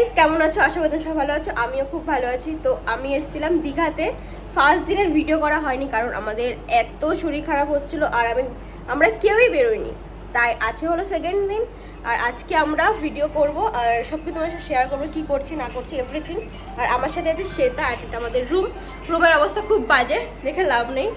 Guys কেমন আছো? আশা করি সব ভালো আছো। আমিও খুব ভালো আছি। তো আমি এসেছিলাম দীঘাতে। ফার্স্ট দিনের ভিডিও করা হয়নি কারণ আমাদের এত শরীর খারাপ হচ্ছিল আর আমি আমরা কেউই বেরোইনি। তাই আজকে হলো সেকেন্ড দিন। আর আজকে আমরা ভিডিও করব আর সব কিছু তোমার সাথে শেয়ার করব কী করছি, না করছি এভরিথিং আর আমার সাথে আছে শ্বেতা, আর আমাদের রুম রুমের অবস্থা খুব বাজে, দেখে লাভ নেই।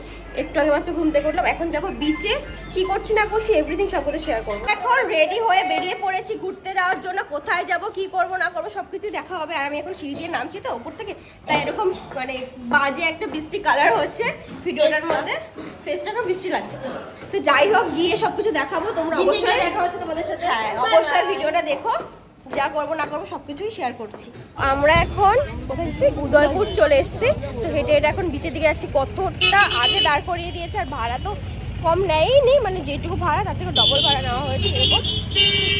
একটু আগে মাত্র ঘুম থেকে উঠলাম এখন যাব বিচে কি করছি না করছি এভরিথিং সব কিছু শেয়ার করব। এখন রেডি হয়ে বেরিয়ে পড়েছি ঘুরতে যাওয়ার জন্য কোথায় যাব কি করব না করব সব কিছু দেখা হবে। আর আমি এখন সিঁড়ি দিয়ে নামছি তো উপর থেকে তাই এরকম মানে বাজে একটা বৃষ্টি কালার হচ্ছে ভিডিওটার মধ্যে। ফেসটাকে বৃষ্টি লাগছে? তো যাই হোক গিয়ে সব কিছু দেখাবো তোমরা অবশ্যই দেখা হচ্ছে তোমাদের সাথে। হ্যাঁ অবশ্যই ভিডিওটা দেখো। যা করব না করব সবকিছুই শেয়ার করছি। আমরা এখন উদয়পুর চলে এসেছি। তো হেঁটে হেঁটে এখন বিচের দিকে যাচ্ছি। কতটা আগে দাঁড় করিয়ে দিয়েছে আর ভাড়া তো কম নেয়ই নি মানে যেটুকু ভাড়া, তার থেকে ডবল ভাড়া নেওয়া হয়েছে এরকম।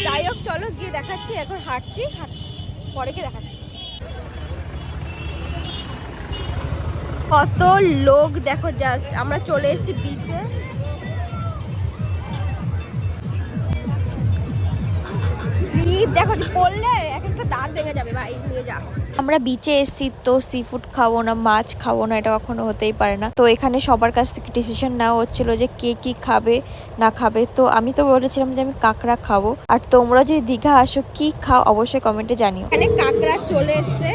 যাই হোক, চলো গিয়ে দেখাচ্ছি। এখন হাঁটছি, হাঁট- পরে গিয়ে দেখাচ্ছি। কত লোক দেখো জাস্ট আমরা চলে এসেছি বিচে দেখো পড়লে এক একটা দাঁত ভেঙে যাবে ভাই নিয়ে যা। আমরা বিচে এসেছি তো সি ফুড খাব না মাছ খাব না এটা কখনো হতেই পারে না। তো এখানে সবার কাছ থেকে ডিসিশন নেওয়া হচ্ছিল যে কে কি খাবে না খাবে। তো আমি তো বলেছিলাম যে আমি কাঁকড়া খাব। আর তোমরা যদি দীঘা আসো কি খাও অবশ্যই কমেন্টে জানিও। এখানে কাঁকড়া চলে এসছে।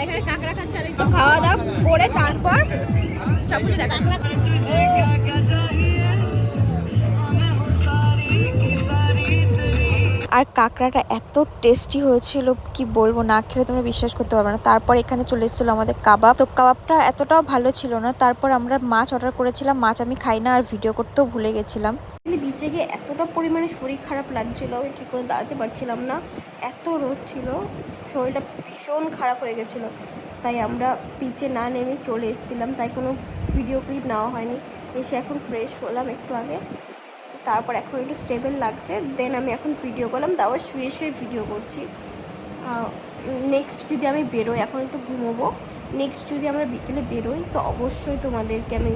এখানে কাঁকড়া খাচ্ছে খাওয়া দাওয়া করে তারপর সব কিছু আর কাঁকড়াটা এত টেস্টি হয়েছিল, কি বলব, না খেলে তোমরা বিশ্বাস করতে পারবে না। তারপর এখানে চলে এসেছিল আমাদের কাবাব। তো কাবাবটা এতটাও ভালো ছিল না, তারপর আমরা মাছ অর্ডার করেছিলাম। মাছ আমি খাই না, আর ভিডিও করতেও ভুলে গেছিলাম। বিচে গিয়ে এতটা পরিমাণে শরীর খারাপ লাগছিল, আমি ঠিক করে দাঁড়াতে পারছিলাম না। এত রোদ ছিল, শরীরটা ভীষণ খারাপ হয়ে গেছিল। তাই আমরা বিচে না নেমে চলে এসেছিলাম, তাই কোনো ভিডিও ক্লিপ নেওয়া হয়নি। এসে এখন ফ্রেশ হলাম একটু আগে। তারপর এখন একটু স্টেবল লাগছে। দেন আমি এখন ভিডিও করলাম তাও শুয়ে শুয়ে ভিডিও করছি। নেক্সট যদি আমি বেরোই, এখন একটু ঘুমোবো। নেক্সট যদি আমরা বিকেলে বেরোই, তো অবশ্যই তোমাদেরকে আমি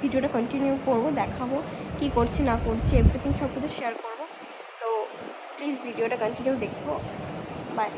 ভিডিওটা কন্টিনিউ করব, দেখাবো কি করছি, না করছি এভরিথিং সব কিছু শেয়ার করব। তো প্লিজ ভিডিওটা কন্টিনিউ দেখব বাই